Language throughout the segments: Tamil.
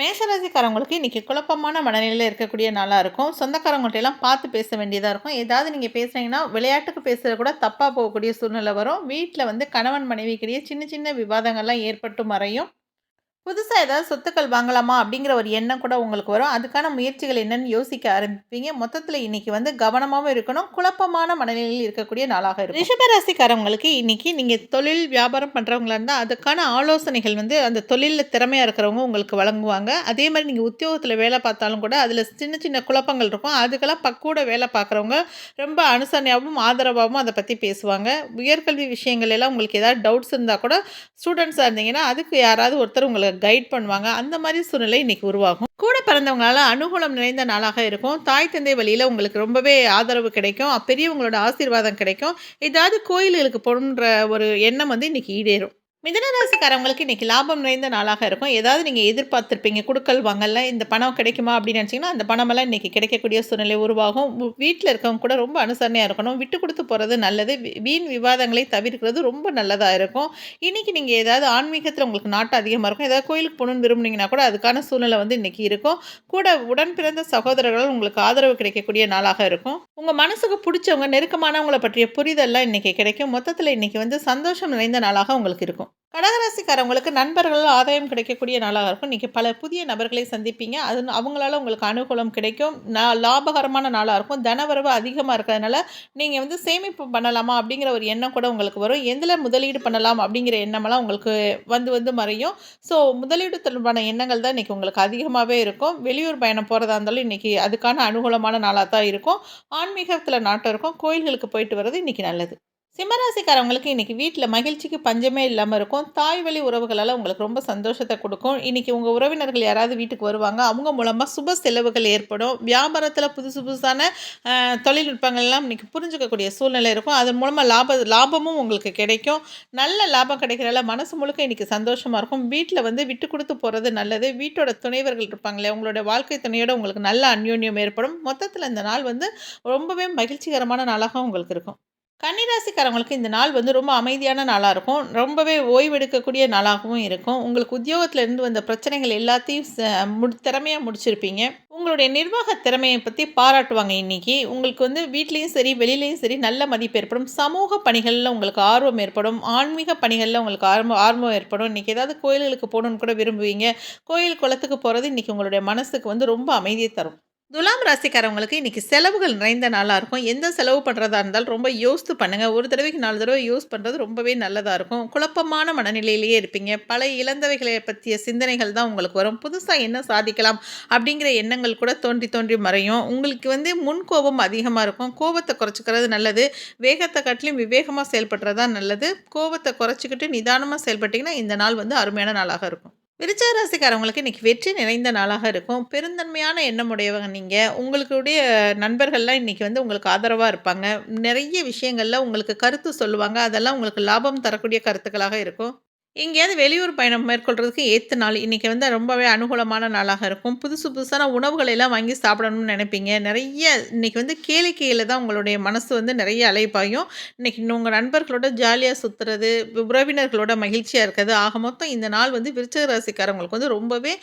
மேஷராசிக்காரவங்களுக்கு இன்றைக்கி குழப்பமான மனநிலையில் இருக்கக்கூடிய நாளாக இருக்கும். சொந்தக்காரங்கள்ட்ட எல்லாம் பார்த்து பேச வேண்டியதாக இருக்கும். ஏதாவது நீங்கள் பேசுனீங்கன்னா விளையாட்டுக்கு பேசுகிறது கூட தப்பாக போகக்கூடிய சூழ்நிலை வரும். வீட்டில் வந்து கணவன் மனைவிக்கிடையே சின்ன சின்ன விவாதங்கள்லாம் ஏற்பட்டு மறையும். புதுசாக ஏதாவது சொத்துக்கள் வாங்கலாமா அப்படிங்கிற ஒரு எண்ணம் கூட உங்களுக்கு வரும். அதுக்கான முயற்சிகள் என்னன்னு யோசிக்க ஆரம்பிப்பீங்க. மொத்தத்தில் இன்னைக்கு வந்து கவனமாகவும் இருக்கணும். குழப்பமான மனநிலையில் இருக்கக்கூடிய நாளாக இருக்கும். ரிஷபராசிக்காரவங்களுக்கு இன்னைக்கு நீங்கள் தொழில் வியாபாரம் பண்ணுறவங்களா இருந்தால் அதுக்கான ஆலோசனைகள் வந்து அந்த தொழிலில் திறமையாக இருக்கிறவங்க உங்களுக்கு வழங்குவாங்க. அதே மாதிரி நீங்கள் உத்தியோகத்தில் வேலை பார்த்தாலும் கூட அதில் சின்ன சின்ன குழப்பங்கள் இருக்கும். அதுக்கெல்லாம் பக்கூட வேலை பார்க்குறவங்க ரொம்ப அனுசரணையாகவும் ஆதரவாகவும் அதை பற்றி பேசுவாங்க. உயர்கல்வி விஷயங்கள் எல்லாம் உங்களுக்கு ஏதாவது டவுட்ஸ் இருந்தால் கூட ஸ்டூடெண்ட்ஸாக இருந்தீங்கன்னா அதுக்கு யாராவது ஒருத்தர் உங்களை கைட் பண்ணுவாங்க. அந்த மாதிரி சூழ்நிலை இன்னைக்கு உருவாகும். கூட பிறந்தவங்களால அனுகூலம் நிறைந்த நாளாக இருக்கும். தாய் தந்தை வழியில் உங்களுக்கு ரொம்பவே ஆதரவு கிடைக்கும். பெரியவங்களோட ஆசீர்வாதம் கிடைக்கும். ஏதாவது கோயில்களுக்கு போகணுன்ற ஒரு எண்ணம் வந்து இன்னைக்கு ஈடேறும். மிதனராசிக்காரவங்களுக்கு இன்றைக்கி லாபம் நிறைந்த நாளாக இருக்கும். ஏதாவது நீங்கள் எதிர்பார்த்துருப்பீங்க கொடுக்கல் வாங்கல இந்த பணம் கிடைக்குமா அப்படின்னு நினச்சிங்கன்னா அந்த பணமெல்லாம் இன்றைக்கி கிடைக்கக்கூடிய சூழ்நிலை உருவாகும். வீட்டில் இருக்கவங்க கூட ரொம்ப அனுசரணையாக இருக்கணும். விட்டு கொடுத்து போகிறது நல்லது. வீண் விவாதங்களை தவிர்க்கிறது ரொம்ப நல்லதாக இருக்கும். இன்றைக்கி நீங்கள் ஏதாவது ஆன்மீகத்தில் உங்களுக்கு நாட்டம் அதிகமாக இருக்கும். ஏதாவது கோயிலுக்கு போகணுன்னு விரும்புனீங்கன்னா கூட அதுக்கான சூழ்நிலை வந்து இன்றைக்கி இருக்கும். கூட உடன் பிறந்த சகோதரர்கள் உங்களுக்கு ஆதரவு கிடைக்கக்கூடிய நாளாக இருக்கும். உங்கள் மனசுக்கு பிடிச்சவங்க நெருக்கமானவங்களை பற்றிய புரிதல்லாம் இன்றைக்கி கிடைக்கும். மொத்தத்தில் இன்றைக்கி வந்து சந்தோஷம் நிறைந்த நாளாக உங்களுக்கு இருக்கும். கடகராசிக்காரவங்களுக்கு நண்பர்கள் ஆதாயம் கிடைக்கக்கூடிய நாளாக இருக்கும். இன்றைக்கி பல புதிய நபர்களை சந்திப்பீங்க. அது அவங்களால உங்களுக்கு அனுகூலம் கிடைக்கும். நான் லாபகரமான நாளாக இருக்கும். தனவரவு அதிகமாக இருக்கிறதுனால நீங்கள் வந்து சேமிப்பு பண்ணலாமா அப்படிங்கிற ஒரு எண்ணம் கூட உங்களுக்கு வரும். எதில் முதலீடு பண்ணலாம் அப்படிங்கிற எண்ணமெல்லாம் உங்களுக்கு வந்து வந்து மறையும். ஸோ முதலீடு தொடர்பான எண்ணங்கள் தான் இன்றைக்கி உங்களுக்கு அதிகமாகவே இருக்கும். வெளியூர் பயணம் போகிறதா இருந்தாலும் இன்றைக்கி அதுக்கான அனுகூலமான நாளாக தான் இருக்கும். ஆன்மீகத்தில் நாட்டம் இருக்கும். கோயில்களுக்கு போயிட்டு வர்றது இன்றைக்கி நல்லது. சிம்மராசிக்காரவங்களுக்கு இன்றைக்கி வீட்டில் மகிழ்ச்சிக்கு பஞ்சமே இல்லாமல் இருக்கும். தாய் வழி உறவுகளால் உங்களுக்கு ரொம்ப சந்தோஷத்தை கொடுக்கும். இன்றைக்கி உங்கள் உறவினர்கள் யாராவது வீட்டுக்கு வருவாங்க அவங்க மூலமாக சுப செலவுகள் ஏற்படும். வியாபாரத்தில் புதுசு புதுசான தொழில்நுட்பங்கள்லாம் இன்றைக்கி புரிஞ்சுக்கக்கூடிய சூழ்நிலை இருக்கும். அதன் மூலமாக லாப லாபமும் உங்களுக்கு கிடைக்கும். நல்ல லாபம் கிடைக்கிறனால மனசு முழுக்க இன்றைக்கி சந்தோஷமாக இருக்கும். வீட்டில் வந்து விட்டு கொடுத்து போகிறது நல்லது. வீட்டோட துணைவர்கள் இருப்பாங்களே உங்களோட வாழ்க்கை துணையோட உங்களுக்கு நல்ல அந்யோன்யம் ஏற்படும். மொத்தத்தில் இந்த நாள் வந்து ரொம்பவே மகிழ்ச்சிகரமான நாளாக உங்களுக்கு இருக்கும். கன்னிராசிக்காரவங்களுக்கு இந்த நாள் வந்து ரொம்ப அமைதியான நாளாக இருக்கும். ரொம்பவே ஓய்வெடுக்கக்கூடிய நாளாகவும் இருக்கும். உங்களுக்கு உத்தியோகத்தில் இருந்து வந்த பிரச்சனைகள் எல்லாத்தையும் முடி திறமையாக முடிச்சிருப்பீங்க. உங்களுடைய நிர்வாக திறமையை பற்றி பாராட்டுவாங்க இன்றைக்கி உங்களுக்கு வந்து வீட்லேயும் சரி வெளியிலையும் சரி நல்ல மதிப்பு ஏற்படும். சமூக பணிகளில் உங்களுக்கு ஆர்வம் ஏற்படும். ஆன்மீக பணிகளில் உங்களுக்கு ஆர்வம் ஆர்வம் ஏற்படும். இன்றைக்கி ஏதாவது கோயில்களுக்கு போகணுன்னு கூட விரும்புவீங்க. கோயில் குளத்துக்கு போகிறது இன்றைக்கி உங்களுடைய மனசுக்கு வந்து ரொம்ப அமைதியை தரும். துலாம் ராசிக்காரவங்களுக்கு இன்றைக்கி செலவுகள் நிறைந்த நாளாக இருக்கும். எந்த செலவு பண்ணுறதா இருந்தாலும் ரொம்ப யோசித்து பண்ணுங்கள் ஒரு தடவைக்கு நாலு தடவை யூஸ் பண்ணுறது ரொம்பவே நல்லதாக இருக்கும். குழப்பமான மனநிலையிலேயே இருப்பீங்க. பல இழந்தவைகளை பற்றிய சிந்தனைகள் தான் உங்களுக்கு வரும். புதுசாக என்ன சாதிக்கலாம் அப்படிங்கிற எண்ணங்கள் கூட தோன்றி தோன்றி மறையும். உங்களுக்கு வந்து முன் கோபம் அதிகமாக இருக்கும். கோபத்தை குறைச்சிக்கிறது நல்லது. வேகத்தை காட்டிலும் விவேகமாக செயல்படுறது தான் நல்லது. கோபத்தை குறைச்சிக்கிட்டு நிதானமாக செயல்பட்டிங்கன்னா இந்த நாள் வந்து அருமையான நாளாக இருக்கும். விருச்சக ராசிக்காரவங்களுக்கு இன்றைக்கி வெற்றி நிறைந்த நாளாக இருக்கும். பெருந்தன்மையான எண்ணம் உடையவங்க நீங்கள் உங்களுடைய நண்பர்கள்லாம் இன்றைக்கி வந்து உங்களுக்கு ஆதரவாக இருப்பாங்க. நிறைய விஷயங்களில் உங்களுக்கு கருத்து சொல்லுவாங்க. அதெல்லாம் உங்களுக்கு லாபம் தரக்கூடிய கருத்துக்களாக இருக்கும். எங்கேயாவது வெளியூர் பயணம் மேற்கொள்கிறதுக்கு ஏற்ற நாள். இன்றைக்கி வந்து ரொம்பவே அனுகூலமான நாளாக இருக்கும். புதுசு புதுசான உணவுகளை எல்லாம் வாங்கி சாப்பிடணும்னு நினைப்பீங்க. நிறைய இன்றைக்கி வந்து கேளிக்கையில் தான் உங்களுடைய மனசு வந்து நிறைய அலைப்பாயும் இன்றைக்கி உங்கள் நண்பர்களோட ஜாலியாக சுற்றுறது உறவினர்களோட மகிழ்ச்சியாக இருக்கிறது ஆக மொத்தம் இந்த நாள் வந்து விருச்சக ராசிக்காரவங்களுக்கு வந்து ரொம்பவே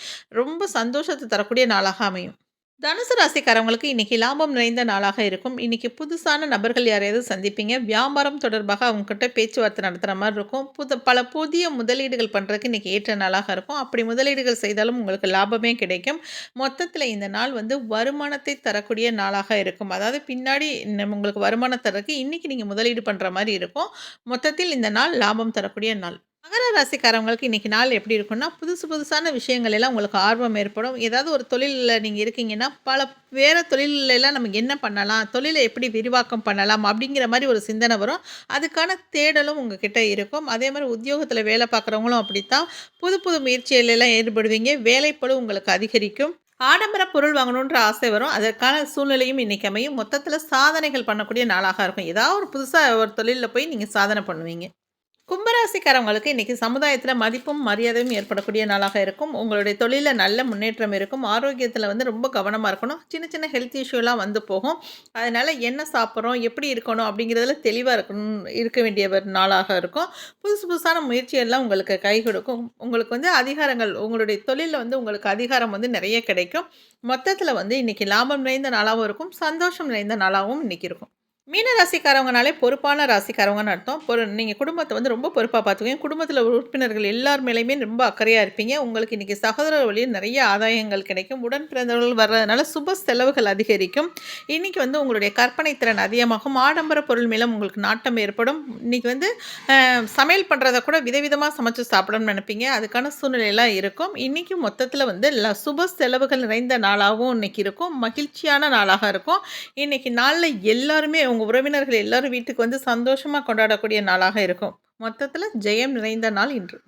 ரொம்ப சந்தோஷத்தை தரக்கூடிய நாளாக அமையும். தனுசு ராசிக்காரவங்களுக்கு இன்றைக்கி லாபம் நிறைந்த நாளாக இருக்கும். இன்றைக்கி புதுசான நபர்கள் யாரையாவது சந்திப்பீங்க. வியாபாரம் தொடர்பாக அவங்கக்கிட்ட பேச்சுவார்த்தை நடத்துகிற மாதிரி இருக்கும். புது பல புதிய முதலீடுகள் பண்ணுறதுக்கு இன்றைக்கி ஏற்ற நாளாக இருக்கும். அப்படி முதலீடுகள் செய்தாலும் உங்களுக்கு லாபமே கிடைக்கும். மொத்தத்தில் இந்த நாள் வந்து வருமானத்தை தரக்கூடிய நாளாக இருக்கும். அதாவது பின்னாடி உங்களுக்கு வருமானம் தரக்கு இன்றைக்கி நீங்கள் முதலீடு பண்ணுற மாதிரி இருக்கும். மொத்தத்தில் இந்த நாள் லாபம் தரக்கூடிய நாள். மகர ராசிக்காரவங்களுக்கு இன்றைக்கி நாள் எப்படி இருக்கும்னா புதுசு புதுசான விஷயங்கள் எல்லாம் உங்களுக்கு ஆர்வம் ஏற்படும். ஏதாவது ஒரு தொழிலில் நீங்கள் இருக்கீங்கன்னா பல வேறு தொழிலெல்லாம் நம்ம என்ன பண்ணலாம் தொழிலை எப்படி விரிவாக்கம் பண்ணலாம் அப்படிங்கிற மாதிரி ஒரு சிந்தனை வரும். அதுக்கான தேடலும் உங்கள் கிட்டே இருக்கும். அதே மாதிரி உத்தியோகத்தில் வேலை பார்க்குறவங்களும் அப்படித்தான். புது புது முயற்சிகளெல்லாம் ஈடுபடுவீங்க. வேலைப்பழு உங்களுக்கு அதிகரிக்கும். ஆடம்பர பொருள் வாங்கணுன்ற ஆசை வரும். அதற்கான சூழ்நிலையும் இன்றைக்கி அமையும். மொத்தத்தில் சாதனைகள் பண்ணக்கூடிய நாளாக இருக்கும். ஏதாவது ஒரு புதுசாக ஒரு தொழிலில் போய் நீங்கள் சாதனை பண்ணுவீங்க. கும்பராசிக்காரவங்களுக்கு இன்னைக்கு சமுதாயத்தில் மதிப்பும், மரியாதையும் ஏற்படக்கூடிய நாளாக இருக்கும். உங்களுடைய தொழிலில் நல்ல முன்னேற்றம் இருக்கும். ஆரோக்கியத்தில் வந்து ரொம்ப கவனமாக இருக்கணும். சின்ன சின்ன ஹெல்த் இஷ்யூலாம் வந்து போகும். அதனால் என்ன சாப்பிட்றோம், எப்படி இருக்கணும் அப்படிங்கிறதுல தெளிவாக இருக்கணும் இருக்க வேண்டிய ஒரு நாளாக இருக்கும். புதுசு புதுசான முயற்சியெல்லாம் உங்களுக்கு கை கொடுக்கும். உங்களுக்கு வந்து அதிகாரங்கள் உங்களுடைய தொழிலில் வந்து உங்களுக்கு அதிகாரம் வந்து நிறைய கிடைக்கும். மொத்தத்தில் வந்து இன்னைக்கு லாபம் நிறைந்த நாளாகவும் இருக்கும். சந்தோஷம் நிறைந்த நாளாகவும் இன்னைக்கு இருக்கும். மீன ராசிக்காரவங்கனாலே பொறுப்பான ராசிக்காரவங்கன்னு அர்த்தம். பொறு நீங்கள் குடும்பத்தை வந்து ரொம்ப பொறுப்பாக பார்த்துக்குவீங்க. குடும்பத்தில் உறுப்பினர்கள் எல்லார் மேலேயுமே ரொம்ப அக்கறையாக இருப்பீங்க. உங்களுக்கு இன்றைக்கி சகோதர வழியில் நிறைய ஆதாயங்கள் கிடைக்கும். உடன் பிறந்தவர்கள் வர்றதுனால சுப செலவுகள் அதிகரிக்கும். இன்றைக்கி வந்து உங்களுடைய கற்பனை திறன் அதிகமாகும். ஆடம்பர பொருள் மேலும் உங்களுக்கு நாட்டம் ஏற்படும். இன்றைக்கி வந்து சமையல் பண்ணுறத கூட விதவிதமாக சமைச்சு சாப்பிடணும்னு நினைப்பீங்க அதுக்கான சூழ்நிலையெல்லாம் இருக்கும். இன்றைக்கி மொத்தத்தில் வந்து சுப செலவுகள் நிறைந்த நாளாகவும் இன்றைக்கி இருக்கும். மகிழ்ச்சியான நாளாக இருக்கும். இன்றைக்கி நாளில் எல்லாருமே உங்க உறவினர்கள் எல்லாரும் வீட்டுக்கு வந்து சந்தோஷமா கொண்டாடக்கூடிய நாளாக இருக்கும். மொத்தத்தில் ஜெயம் நிறைந்த நாள் இன்று.